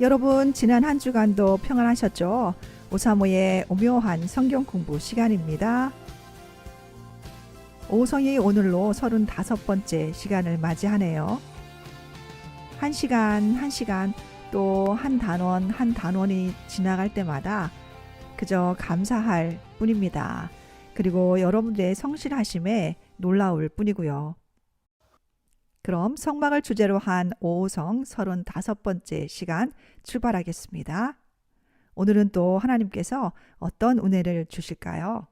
여러분 지난 한 주간도 평안하셨죠? 오사모의 오묘한 성경 공부 시간입니다. 오성이 오늘로 35번째 시간을 맞이하네요. 한 시간 한 시간 또 한 단원 한 단원이 지나갈 때마다 그저 감사할 뿐입니다. 그리고 여러분들의 성실하심에 놀라울 뿐이고요. 그럼 성막을 주제로 한 오성 35번째 시간 출발하겠습니다. 오늘은 또 하나님께서 어떤 은혜를 주실까요?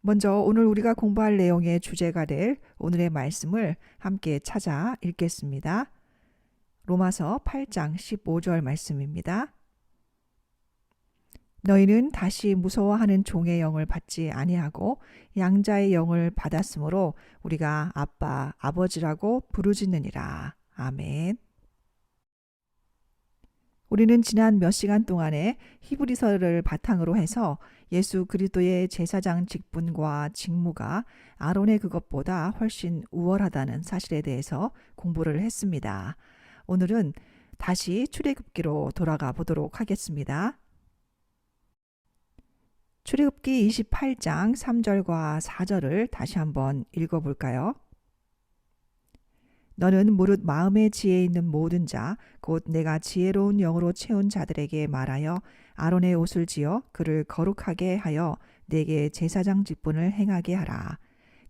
먼저 오늘 우리가 공부할 내용의 주제가 될 오늘의 말씀을 함께 찾아 읽겠습니다. 로마서 8장 15절 말씀입니다. 너희는 다시 무서워하는 종의 영을 받지 아니하고 양자의 영을 받았으므로 우리가 아빠 아버지라고 부르짖느니라. 아멘. 우리는 지난 몇 시간 동안에 히브리서를 바탕으로 해서 예수 그리스도의 제사장 직분과 직무가 아론의 그것보다 훨씬 우월하다는 사실에 대해서 공부를 했습니다. 오늘은 다시 출애굽기로 돌아가 보도록 하겠습니다. 출애굽기 28장 3절과 4절을 다시 한번 읽어 볼까요? 너는 무릇 마음의 지혜에 있는 모든 자 곧 내가 지혜로운 영으로 채운 자들에게 말하여 아론의 옷을 지어 그를 거룩하게 하여 내게 제사장 직분을 행하게 하라.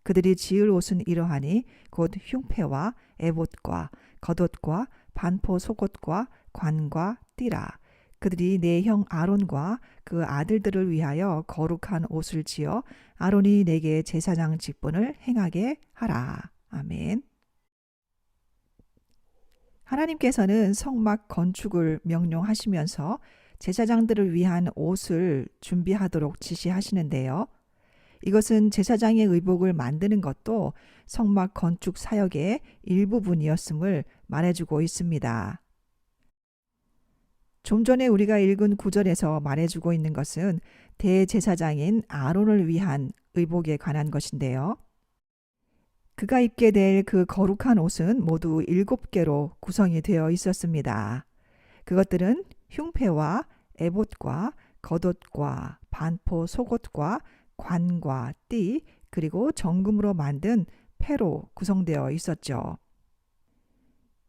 그들이 지을 옷은 이러하니 곧 흉패와 에봇과 겉옷과 반포 속옷과 관과 띠라. 그들이 내 형 아론과 그 아들들을 위하여 거룩한 옷을 지어 아론이 내게 제사장 직분을 행하게 하라. 아멘. 하나님께서는 성막 건축을 명령하시면서 제사장들을 위한 옷을 준비하도록 지시하시는데요. 이것은 제사장의 의복을 만드는 것도 성막 건축 사역의 일부분이었음을 말해주고 있습니다. 좀 전에 우리가 읽은 구절에서 말해주고 있는 것은 대제사장인 아론을 위한 의복에 관한 것인데요. 그가 입게 될 그 거룩한 옷은 모두 일곱 개로 구성이 되어 있었습니다. 그것들은 흉패와 에봇과 겉옷과 반포 속옷과 관과 띠 그리고 정금으로 만든 패로 구성되어 있었죠.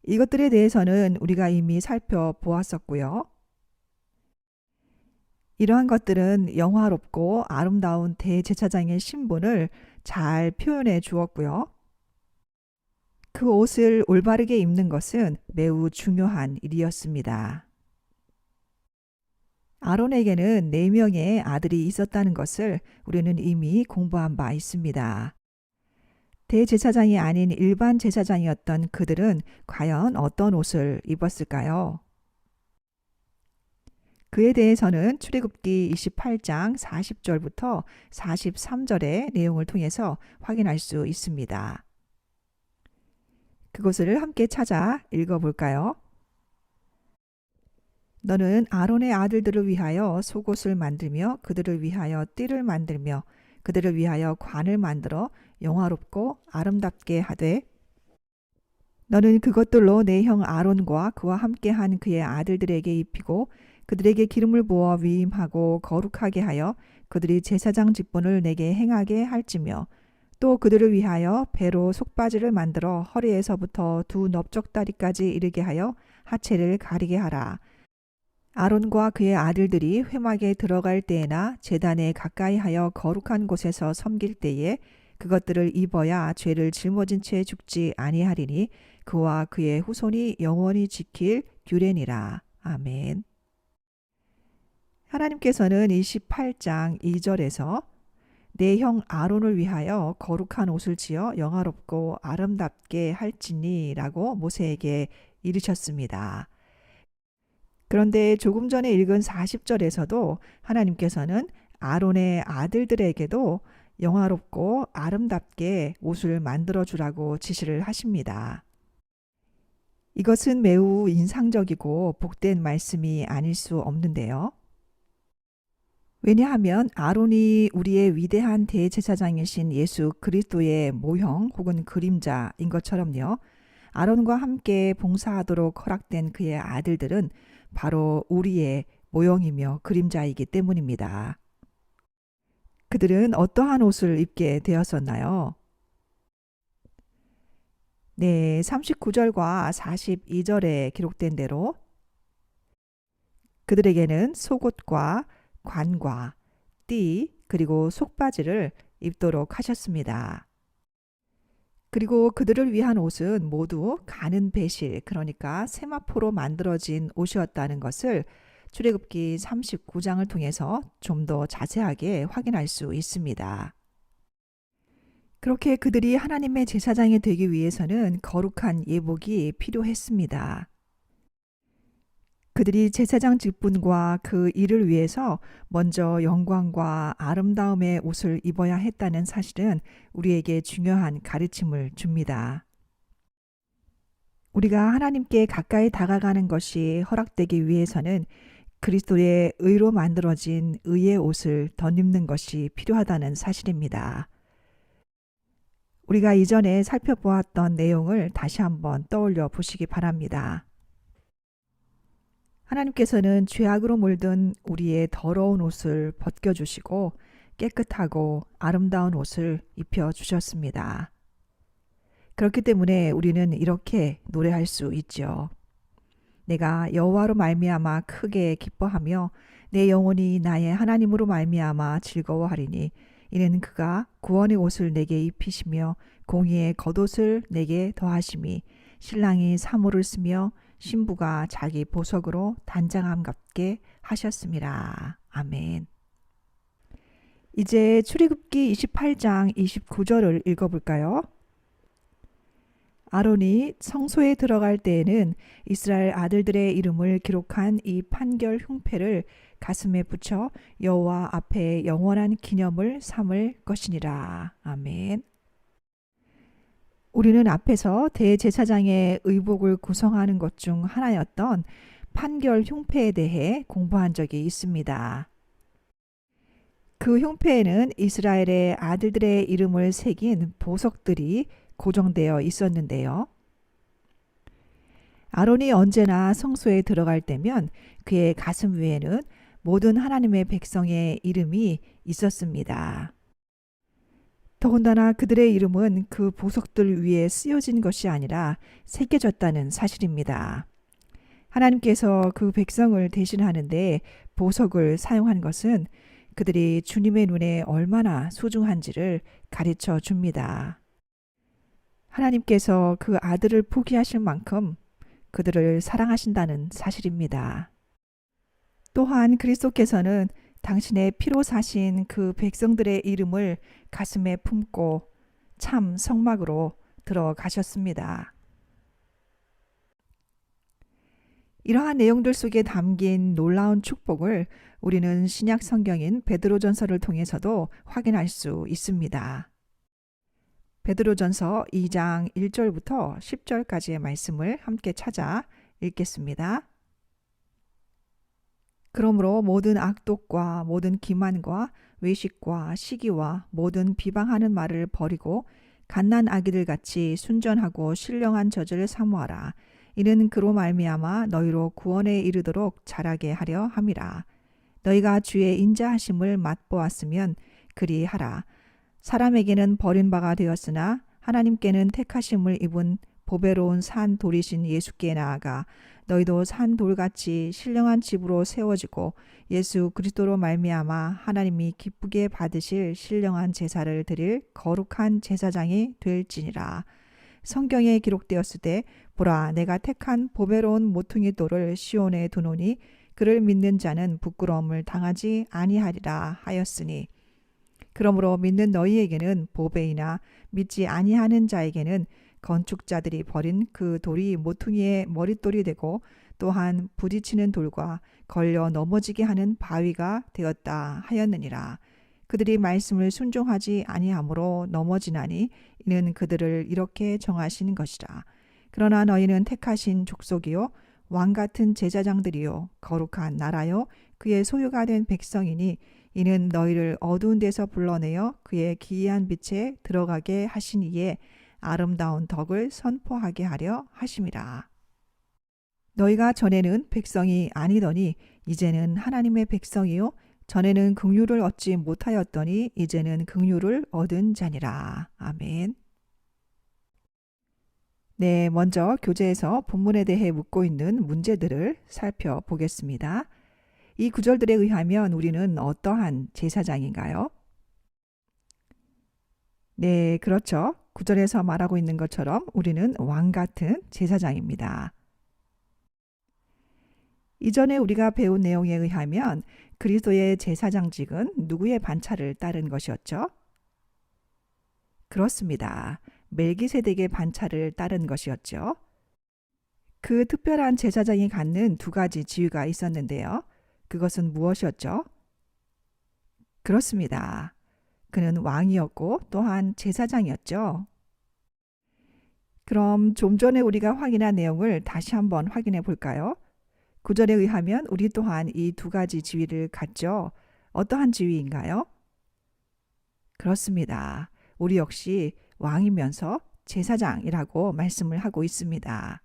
이것들에 대해서는 우리가 이미 살펴보았었고요. 이러한 것들은 영화롭고 아름다운 대제사장의 신분을 잘 표현해 주었고요. 그 옷을 올바르게 입는 것은 매우 중요한 일이었습니다. 아론에게는 네 명의 아들이 있었다는 것을 우리는 이미 공부한 바 있습니다. 대제사장이 아닌 일반 제사장이었던 그들은 과연 어떤 옷을 입었을까요? 그에 대해서는 출애굽기 28장 40절부터 43절의 내용을 통해서 확인할 수 있습니다. 그것을 함께 찾아 읽어볼까요? 너는 아론의 아들들을 위하여 속옷을 만들며 그들을 위하여 띠를 만들며 그들을 위하여 관을 만들어 영화롭고 아름답게 하되 너는 그것들로 내 형 아론과 그와 함께한 그의 아들들에게 입히고 그들에게 기름을 부어 위임하고 거룩하게 하여 그들이 제사장 직분을 내게 행하게 할지며 또 그들을 위하여 배로 속바지를 만들어 허리에서부터 두 넓적다리까지 이르게 하여 하체를 가리게 하라. 아론과 그의 아들들이 회막에 들어갈 때에나 재단에 가까이 하여 거룩한 곳에서 섬길 때에 그것들을 입어야 죄를 짊어진 채 죽지 아니하리니 그와 그의 후손이 영원히 지킬 규례니라. 아멘. 하나님께서는 28장 2절에서 내 형 아론을 위하여 거룩한 옷을 지어 영화롭고 아름답게 할지니라고 모세에게 이르셨습니다. 그런데 조금 전에 읽은 40절에서도 하나님께서는 아론의 아들들에게도 영화롭고 아름답게 옷을 만들어 주라고 지시를 하십니다. 이것은 매우 인상적이고 복된 말씀이 아닐 수 없는데요. 왜냐하면 아론이 우리의 위대한 대제사장이신 예수 그리스도의 모형 혹은 그림자인 것처럼요. 아론과 함께 봉사하도록 허락된 그의 아들들은 바로 우리의 모형이며 그림자이기 때문입니다. 그들은 어떠한 옷을 입게 되었었나요? 네, 39절과 42절에 기록된 대로 그들에게는 속옷과 관과 띠 그리고 속바지를 입도록 하셨습니다. 그리고 그들을 위한 옷은 모두 가는 배실 그러니까 세마포로 만들어진 옷이었다는 것을 출애굽기 39장을 통해서 좀 더 자세하게 확인할 수 있습니다. 그렇게 그들이 하나님의 제사장이 되기 위해서는 거룩한 예복이 필요했습니다. 그들이 제사장 직분과 그 일을 위해서 먼저 영광과 아름다움의 옷을 입어야 했다는 사실은 우리에게 중요한 가르침을 줍니다. 우리가 하나님께 가까이 다가가는 것이 허락되기 위해서는 그리스도의 의로 만들어진 의의 옷을 덧입는 것이 필요하다는 사실입니다. 우리가 이전에 살펴보았던 내용을 다시 한번 떠올려 보시기 바랍니다. 하나님께서는 죄악으로 물든 우리의 더러운 옷을 벗겨주시고 깨끗하고 아름다운 옷을 입혀 주셨습니다. 그렇기 때문에 우리는 이렇게 노래할 수 있죠. 내가 여호와로 말미암아 크게 기뻐하며 내 영혼이 나의 하나님으로 말미암아 즐거워하리니 이는 그가 구원의 옷을 내게 입히시며 공의의 겉옷을 내게 더하심이 신랑이 사모를 쓰며 신부가 자기 보석으로 단장함 같게 하셨습니다. 아멘. 이제 출애굽기 28장 29절을 읽어 볼까요? 아론이 성소에 들어갈 때에는 이스라엘 아들들의 이름을 기록한 이 판결 흉패를 가슴에 붙여 여호와 앞에 영원한 기념을 삼을 것이니라. 아멘. 우리는 앞에서 대제사장의 의복을 구성하는 것 중 하나였던 판결 흉패에 대해 공부한 적이 있습니다. 그 흉패에는 이스라엘의 아들들의 이름을 새긴 보석들이 고정되어 있었는데요. 아론이 언제나 성소에 들어갈 때면 그의 가슴 위에는 모든 하나님의 백성의 이름이 있었습니다. 더군다나 그들의 이름은 그 보석들 위에 쓰여진 것이 아니라 새겨졌다는 사실입니다. 하나님께서 그 백성을 대신하는데 보석을 사용한 것은 그들이 주님의 눈에 얼마나 소중한지를 가르쳐 줍니다. 하나님께서 그 아들을 포기하실 만큼 그들을 사랑하신다는 사실입니다. 또한 그리스도께서는 당신의 피로 사신 그 백성들의 이름을 가슴에 품고 참 성막으로 들어가셨습니다. 이러한 내용들 속에 담긴 놀라운 축복을 우리는 신약 성경인 베드로전서를 통해서도 확인할 수 있습니다. 베드로전서 2장 1절부터 10절까지의 말씀을 함께 찾아 읽겠습니다. 그러므로 모든 악독과 모든 기만과 외식과 시기와 모든 비방하는 말을 버리고 갓난 아기들 같이 순전하고 신령한 저절을 사모하라. 이는 그로 말미암아 너희로 구원에 이르도록 자라게 하려 함이라. 너희가 주의 인자하심을 맛보았으면 그리하라. 사람에게는 버림바가 되었으나 하나님께는 택하심을 입은 보배로운 산 돌이신 예수께 나아가 너희도 산 돌같이 신령한 집으로 세워지고 예수 그리스도로 말미암아 하나님이 기쁘게 받으실 신령한 제사를 드릴 거룩한 제사장이 될지니라. 성경에 기록되었을 때 보라 내가 택한 보배로운 모퉁이 돌을 시온에 두노니 그를 믿는 자는 부끄러움을 당하지 아니하리라 하였으니 그러므로 믿는 너희에게는 보배이나 믿지 아니하는 자에게는 건축자들이 버린 그 돌이 모퉁이의 머릿돌이 되고 또한 부딪히는 돌과 걸려 넘어지게 하는 바위가 되었다 하였느니라. 그들이 말씀을 순종하지 아니하므로 넘어지나니 이는 그들을 이렇게 정하신 것이라. 그러나 너희는 택하신 족속이요 왕 같은 제자장들이요 거룩한 나라요 그의 소유가 된 백성이니 이는 너희를 어두운 데서 불러내어 그의 기이한 빛에 들어가게 하신 이에 아름다운 덕을 선포하게 하려 하심이라. 너희가 전에는 백성이 아니더니 이제는 하나님의 백성이요 전에는 긍휼을 얻지 못하였더니 이제는 긍휼을 얻은 자니라. 아멘. 네, 먼저 교재에서 본문에 대해 묻고 있는 문제들을 살펴보겠습니다. 이 구절들에 의하면 우리는 어떠한 제사장인가요? 네, 그렇죠. 구절에서 말하고 있는 것처럼 우리는 왕 같은 제사장입니다. 이전에 우리가 배운 내용에 의하면 그리스도의 제사장직은 누구의 반차를 따른 것이었죠? 그렇습니다. 멜기세덱의 반차를 따른 것이었죠. 그 특별한 제사장이 갖는 두 가지 지위가 있었는데요. 그것은 무엇이었죠? 그렇습니다. 그는 왕이었고 또한 제사장이었죠. 그럼 좀 전에 우리가 확인한 내용을 다시 한번 확인해 볼까요? 구절에 의하면 우리 또한 이 두 가지 지위를 갖죠. 어떠한 지위인가요? 그렇습니다. 우리 역시 왕이면서 제사장이라고 말씀을 하고 있습니다.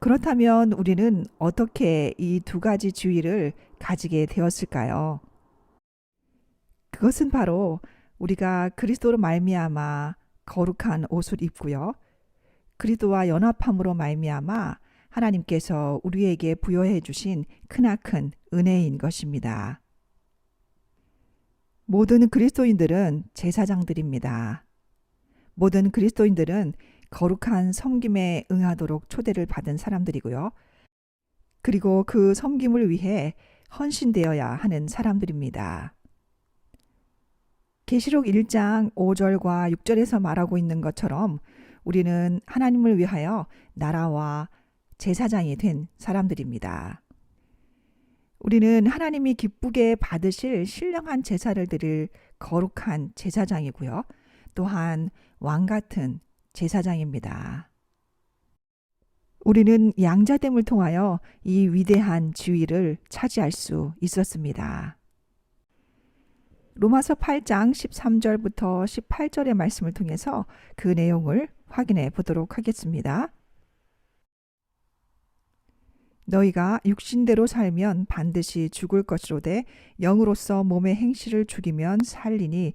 그렇다면 우리는 어떻게 이 두 가지 지위를 가지게 되었을까요? 그것은 바로 우리가 그리스도로 말미암아 거룩한 옷을 입고요. 그리스도와 연합함으로 말미암아 하나님께서 우리에게 부여해 주신 크나큰 은혜인 것입니다. 모든 그리스도인들은 제사장들입니다. 모든 그리스도인들은 거룩한 섬김에 응하도록 초대를 받은 사람들이고요. 그리고 그 섬김을 위해 헌신되어야 하는 사람들입니다. 계시록 1장 5절과 6절에서 말하고 있는 것처럼 우리는 하나님을 위하여 나라와 제사장이 된 사람들입니다. 우리는 하나님이 기쁘게 받으실 신령한 제사를 드릴 거룩한 제사장이고요. 또한 왕 같은 제사장입니다. 우리는 양자됨을 통하여 이 위대한 지위를 차지할 수 있었습니다. 로마서 8장 13절부터 18절의 말씀을 통해서 그 내용을 확인해 보도록 하겠습니다. 너희가 육신대로 살면 반드시 죽을 것이로되 영으로서 몸의 행실을 죽이면 살리니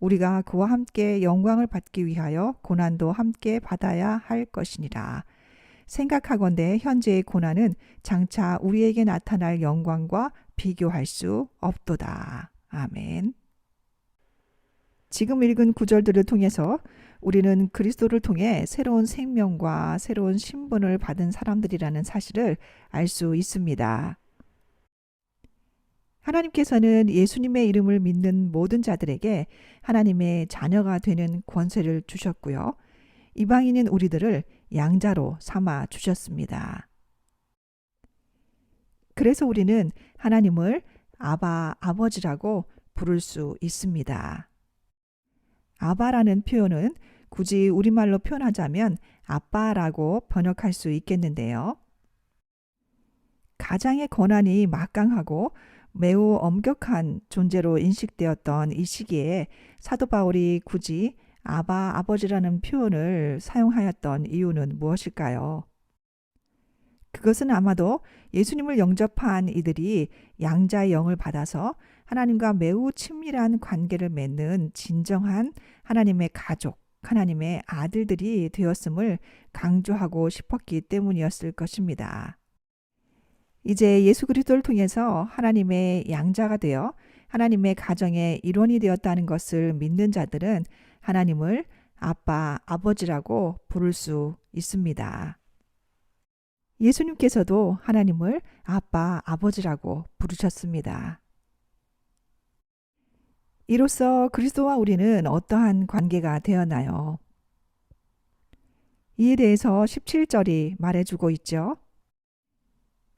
우리가 그와 함께 영광을 받기 위하여 고난도 함께 받아야 할 것이니라. 생각하건대 현재의 고난은 장차 우리에게 나타날 영광과 비교할 수 없도다. 아멘. 지금 읽은 구절들을 통해서 우리는 그리스도를 통해 새로운 생명과 새로운 신분을 받은 사람들이라는 사실을 알 수 있습니다. 하나님께서는 예수님의 이름을 믿는 모든 자들에게 하나님의 자녀가 되는 권세를 주셨고요. 이방인인 우리들을 양자로 삼아 주셨습니다. 그래서 우리는 하나님을 아바 아버지라고 부를 수 있습니다. 아바라는 표현은 굳이 우리말로 표현하자면 아빠라고 번역할 수 있겠는데요. 가장의 권한이 막강하고 매우 엄격한 존재로 인식되었던 이 시기에 사도 바울이 굳이 아바 아버지라는 표현을 사용하였던 이유는 무엇일까요? 그것은 아마도 예수님을 영접한 이들이 양자의 영을 받아서 하나님과 매우 친밀한 관계를 맺는 진정한 하나님의 가족, 하나님의 아들들이 되었음을 강조하고 싶었기 때문이었을 것입니다. 이제 예수 그리스도를 통해서 하나님의 양자가 되어 하나님의 가정의 일원이 되었다는 것을 믿는 자들은 하나님을 아빠, 아버지라고 부를 수 있습니다. 예수님께서도 하나님을 아빠, 아버지라고 부르셨습니다. 이로써 그리스도와 우리는 어떠한 관계가 되었나요? 이에 대해서 17절이 말해주고 있죠.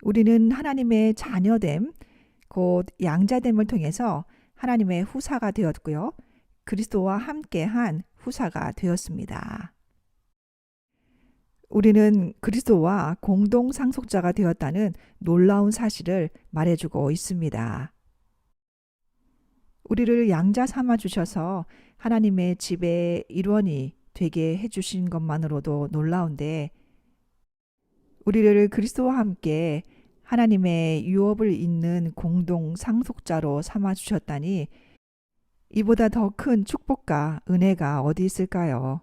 우리는 하나님의 자녀됨, 곧 양자됨을 통해서 하나님의 후사가 되었고요. 그리스도와 함께한 후사가 되었습니다. 우리는 그리스도와 공동 상속자가 되었다는 놀라운 사실을 말해주고 있습니다. 우리를 양자 삼아 주셔서 하나님의 집의 일원이 되게 해주신 것만으로도 놀라운데, 우리를 그리스도와 함께 하나님의 유업을 잇는 공동 상속자로 삼아 주셨다니, 이보다 더 큰 축복과 은혜가 어디 있을까요?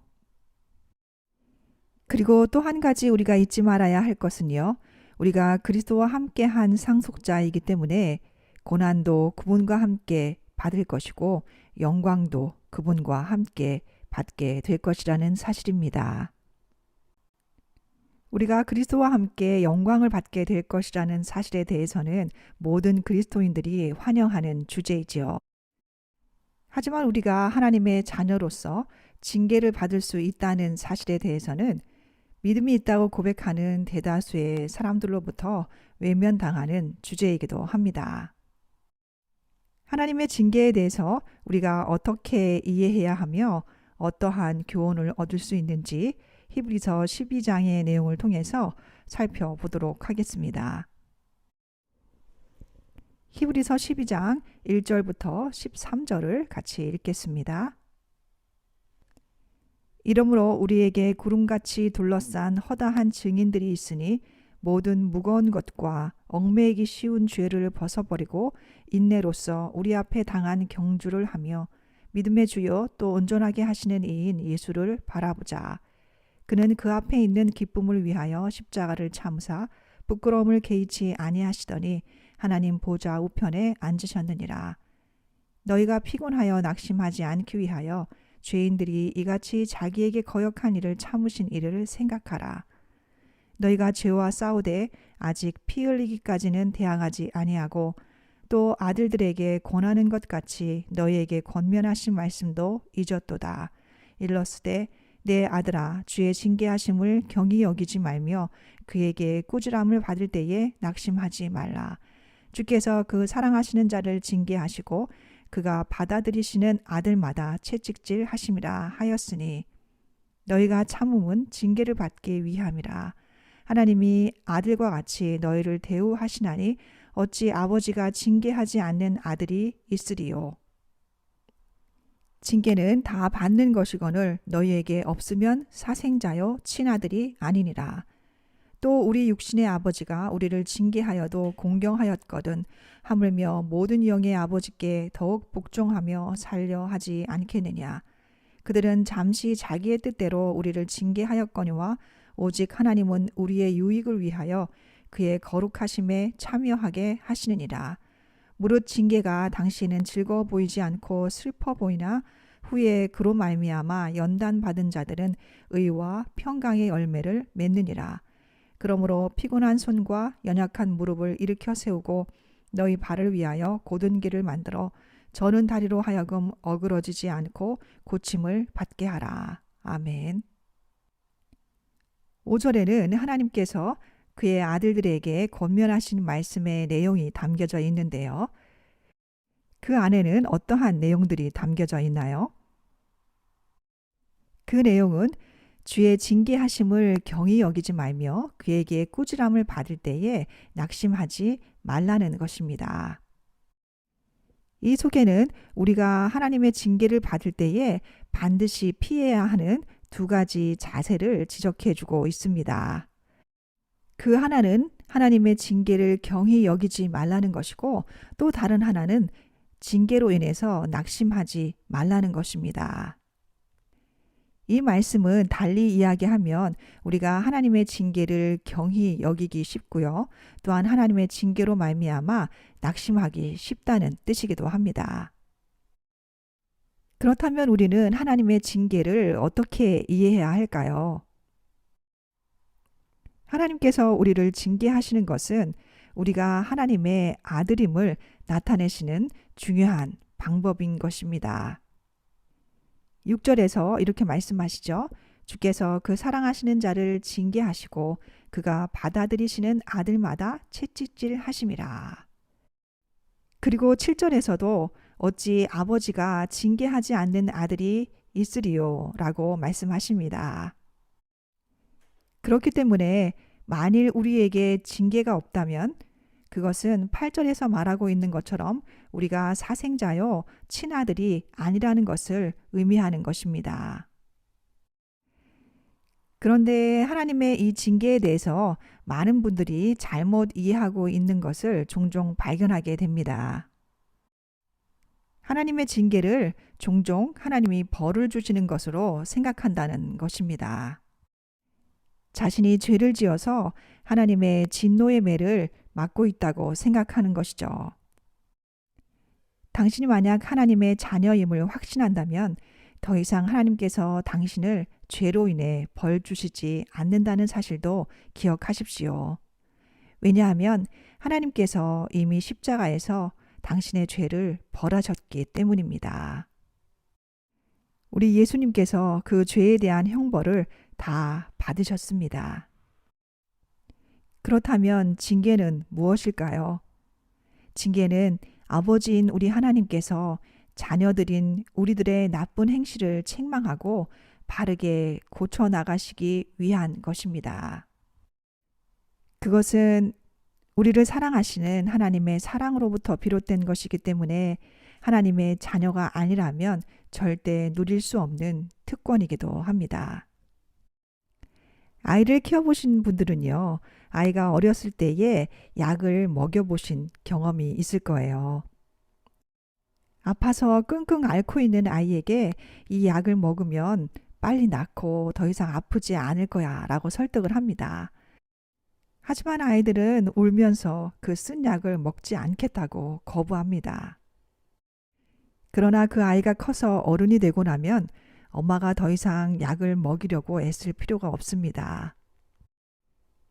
그리고 또 한 가지 우리가 잊지 말아야 할 것은요. 우리가 그리스도와 함께 한 상속자이기 때문에 고난도 그분과 함께 받을 것이고 영광도 그분과 함께 받게 될 것이라는 사실입니다. 우리가 그리스도와 함께 영광을 받게 될 것이라는 사실에 대해서는 모든 그리스도인들이 환영하는 주제이지요. 하지만 우리가 하나님의 자녀로서 징계를 받을 수 있다는 사실에 대해서는 믿음이 있다고 고백하는 대다수의 사람들로부터 외면당하는 주제이기도 합니다. 하나님의 징계에 대해서 우리가 어떻게 이해해야 하며 어떠한 교훈을 얻을 수 있는지 히브리서 12장의 내용을 통해서 살펴보도록 하겠습니다. 히브리서 12장 1절부터 13절을 같이 읽겠습니다. 이러므로 우리에게 구름같이 둘러싼 허다한 증인들이 있으니 모든 무거운 것과 얽매이기 쉬운 죄를 벗어버리고 인내로서 우리 앞에 당한 경주를 하며 믿음의 주요 또 온전하게 하시는 이인 예수를 바라보자. 그는 그 앞에 있는 기쁨을 위하여 십자가를 참사 부끄러움을 개의치 아니하시더니 하나님 보좌 우편에 앉으셨느니라. 너희가 피곤하여 낙심하지 않기 위하여 죄인들이 이같이 자기에게 거역한 일을 참으신 일을 생각하라. 너희가 죄와 싸우되 아직 피 흘리기까지는 대항하지 아니하고 또 아들들에게 권하는 것 같이 너희에게 권면하신 말씀도 잊었도다. 일러스되 내 아들아 주의 징계하심을 경히 여기지 말며 그에게 꾸지람을 받을 때에 낙심하지 말라. 주께서 그 사랑하시는 자를 징계하시고 그가 받아들이시는 아들마다 채찍질 하심이라 하였으니 너희가 참음은 징계를 받기 위함이라. 하나님이 아들과 같이 너희를 대우하시나니 어찌 아버지가 징계하지 않는 아들이 있으리요. 징계는 다 받는 것이거늘 너희에게 없으면 사생자요 친아들이 아니니라. 또 우리 육신의 아버지가 우리를 징계하여도 공경하였거든 하물며 모든 영의 아버지께 더욱 복종하며 살려 하지 않겠느냐. 그들은 잠시 자기의 뜻대로 우리를 징계하였거니와 오직 하나님은 우리의 유익을 위하여 그의 거룩하심에 참여하게 하시느니라. 무릇 징계가 당신은 즐거워 보이지 않고 슬퍼 보이나 후에 그로 말미암아 연단 받은 자들은 의와 평강의 열매를 맺느니라. 그러므로 피곤한 손과 연약한 무릎을 일으켜 세우고 너희 발을 위하여 곧은 길을 만들어 저는 다리로 하여금 어그러지지 않고 고침을 받게 하라. 아멘. 5절에는 하나님께서 그의 아들들에게 권면하신 말씀의 내용이 담겨져 있는데요. 그 안에는 어떠한 내용들이 담겨져 있나요? 그 내용은 주의 징계하심을 경히 여기지 말며 그에게 꾸지람을 받을 때에 낙심하지 말라는 것입니다. 이 속에는 우리가 하나님의 징계를 받을 때에 반드시 피해야 하는 두 가지 자세를 지적해 주고 있습니다. 그 하나는 하나님의 징계를 경히 여기지 말라는 것이고 또 다른 하나는 징계로 인해서 낙심하지 말라는 것입니다. 이 말씀은 달리 이야기하면 우리가 하나님의 징계를 경히 여기기 쉽고요. 또한 하나님의 징계로 말미암아 낙심하기 쉽다는 뜻이기도 합니다. 그렇다면 우리는 하나님의 징계를 어떻게 이해해야 할까요? 하나님께서 우리를 징계하시는 것은 우리가 하나님의 아들임을 나타내시는 중요한 방법인 것입니다. 6절에서 이렇게 말씀하시죠. 주께서 그 사랑하시는 자를 징계하시고 그가 받아들이시는 아들마다 채찍질 하심이라. 그리고 7절에서도 어찌 아버지가 징계하지 않는 아들이 있으리요 라고 말씀하십니다. 그렇기 때문에 만일 우리에게 징계가 없다면 그것은 8절에서 말하고 있는 것처럼 우리가 사생자요 친아들이 아니라는 것을 의미하는 것입니다. 그런데 하나님의 이 징계에 대해서 많은 분들이 잘못 이해하고 있는 것을 종종 발견하게 됩니다. 하나님의 징계를 종종 하나님이 벌을 주시는 것으로 생각한다는 것입니다. 자신이 죄를 지어서 하나님의 진노의 매를 맞고 있다고 생각하는 것이죠. 당신이 만약 하나님의 자녀임을 확신한다면 더 이상 하나님께서 당신을 죄로 인해 벌 주시지 않는다는 사실도 기억하십시오. 왜냐하면 하나님께서 이미 십자가에서 당신의 죄를 벌하셨기 때문입니다. 우리 예수님께서 그 죄에 대한 형벌을 다 받으셨습니다. 그렇다면 징계는 무엇일까요? 징계는 아버지인 우리 하나님께서 자녀들인 우리들의 나쁜 행실을 책망하고 바르게 고쳐 나가시기 위한 것입니다. 그것은 우리를 사랑하시는 하나님의 사랑으로부터 비롯된 것이기 때문에 하나님의 자녀가 아니라면 절대 누릴 수 없는 특권이기도 합니다. 아이를 키워보신 분들은요, 아이가 어렸을 때에 약을 먹여보신 경험이 있을 거예요. 아파서 끙끙 앓고 있는 아이에게 이 약을 먹으면 빨리 낫고 더 이상 아프지 않을 거야 라고 설득을 합니다. 하지만 아이들은 울면서 그 쓴 약을 먹지 않겠다고 거부합니다. 그러나 그 아이가 커서 어른이 되고 나면 엄마가 더 이상 약을 먹이려고 애쓸 필요가 없습니다.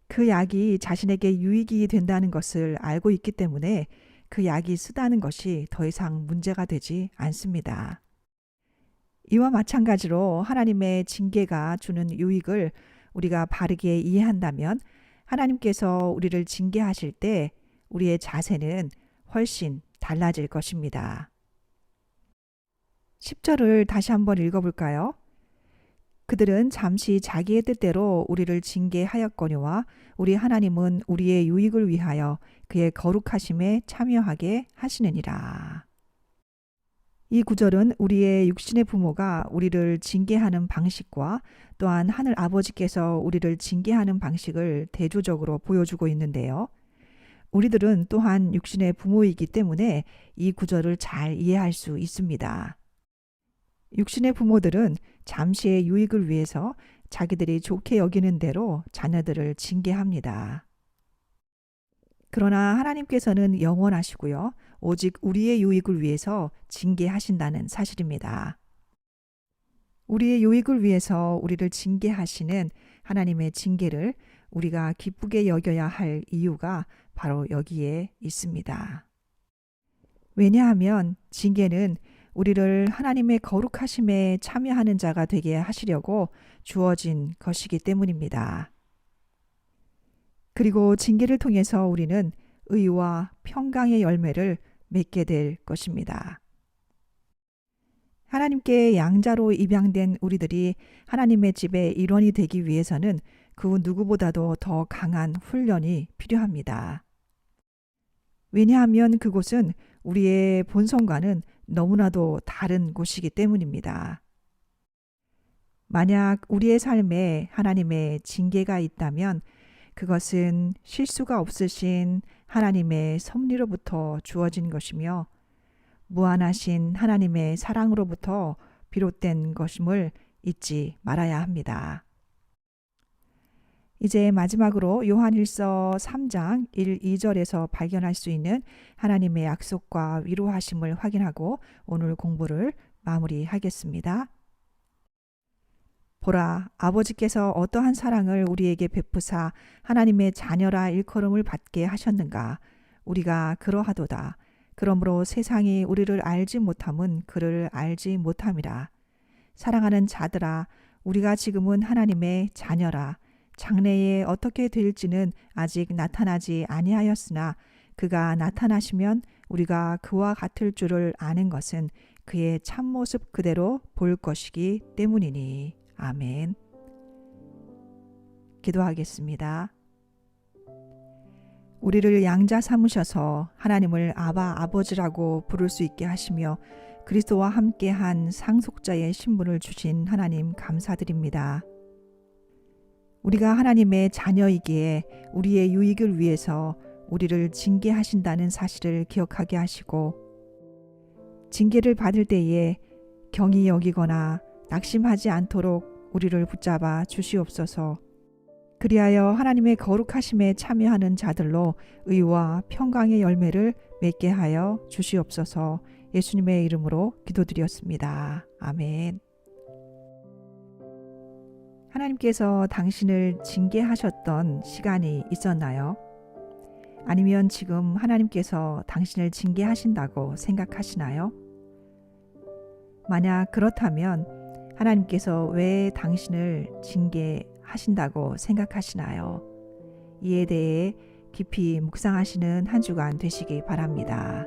그 약이 자신에게 유익이 된다는 것을 알고 있기 때문에 그 약이 쓰다는 것이 더 이상 문제가 되지 않습니다. 이와 마찬가지로 하나님의 징계가 주는 유익을 우리가 바르게 이해한다면 하나님께서 우리를 징계하실 때 우리의 자세는 훨씬 달라질 것입니다. 10절을 다시 한번 읽어볼까요? 그들은 잠시 자기의 뜻대로 우리를 징계하였거니와 우리 하나님은 우리의 유익을 위하여 그의 거룩하심에 참여하게 하시느니라. 이 구절은 우리의 육신의 부모가 우리를 징계하는 방식과 또한 하늘 아버지께서 우리를 징계하는 방식을 대조적으로 보여주고 있는데요. 우리들은 또한 육신의 부모이기 때문에 이 구절을 잘 이해할 수 있습니다. 육신의 부모들은 잠시의 유익을 위해서 자기들이 좋게 여기는 대로 자녀들을 징계합니다. 그러나 하나님께서는 영원하시고요. 오직 우리의 유익을 위해서 징계하신다는 사실입니다. 우리의 유익을 위해서 우리를 징계하시는 하나님의 징계를 우리가 기쁘게 여겨야 할 이유가 바로 여기에 있습니다. 왜냐하면 징계는 우리를 하나님의 거룩하심에 참여하는 자가 되게 하시려고 주어진 것이기 때문입니다. 그리고 징계를 통해서 우리는 의와 평강의 열매를 맺게 될 것입니다. 하나님께 양자로 입양된 우리들이 하나님의 집의 일원이 되기 위해서는 그 누구보다도 더 강한 훈련이 필요합니다. 왜냐하면 그곳은 우리의 본성과는 너무나도 다른 곳이기 때문입니다. 만약 우리의 삶에 하나님의 징계가 있다면 그것은 실수가 없으신 하나님의 섭리로부터 주어진 것이며 무한하신 하나님의 사랑으로부터 비롯된 것임을 잊지 말아야 합니다. 이제 마지막으로 요한일서 3장 1, 2절에서 발견할 수 있는 하나님의 약속과 위로하심을 확인하고 오늘 공부를 마무리하겠습니다. 보라, 아버지께서 어떠한 사랑을 우리에게 베푸사 하나님의 자녀라 일컬음을 받게 하셨는가? 우리가 그러하도다. 그러므로 세상이 우리를 알지 못함은 그를 알지 못함이라. 사랑하는 자들아, 우리가 지금은 하나님의 자녀라. 장래에 어떻게 될지는 아직 나타나지 아니하였으나 그가 나타나시면 우리가 그와 같을 줄을 아는 것은 그의 참모습 그대로 볼 것이기 때문이니. 아멘. 기도하겠습니다. 우리를 양자 삼으셔서 하나님을 아바 아버지라고 부를 수 있게 하시며 그리스도와 함께한 상속자의 신분을 주신 하나님 감사드립니다. 우리가 하나님의 자녀이기에 우리의 유익을 위해서 우리를 징계하신다는 사실을 기억하게 하시고 징계를 받을 때에 경히 여기거나 낙심하지 않도록 우리를 붙잡아 주시옵소서. 그리하여 하나님의 거룩하심에 참여하는 자들로 의와 평강의 열매를 맺게 하여 주시옵소서. 예수님의 이름으로 기도드렸습니다. 아멘. 하나님께서 당신을 징계하셨던 시간이 있었나요? 아니면 지금 하나님께서 당신을 징계하신다고 생각하시나요? 만약 그렇다면 하나님께서 왜 당신을 징계하신다고 생각하시나요? 이에 대해 깊이 묵상하시는 한 주간 되시기 바랍니다.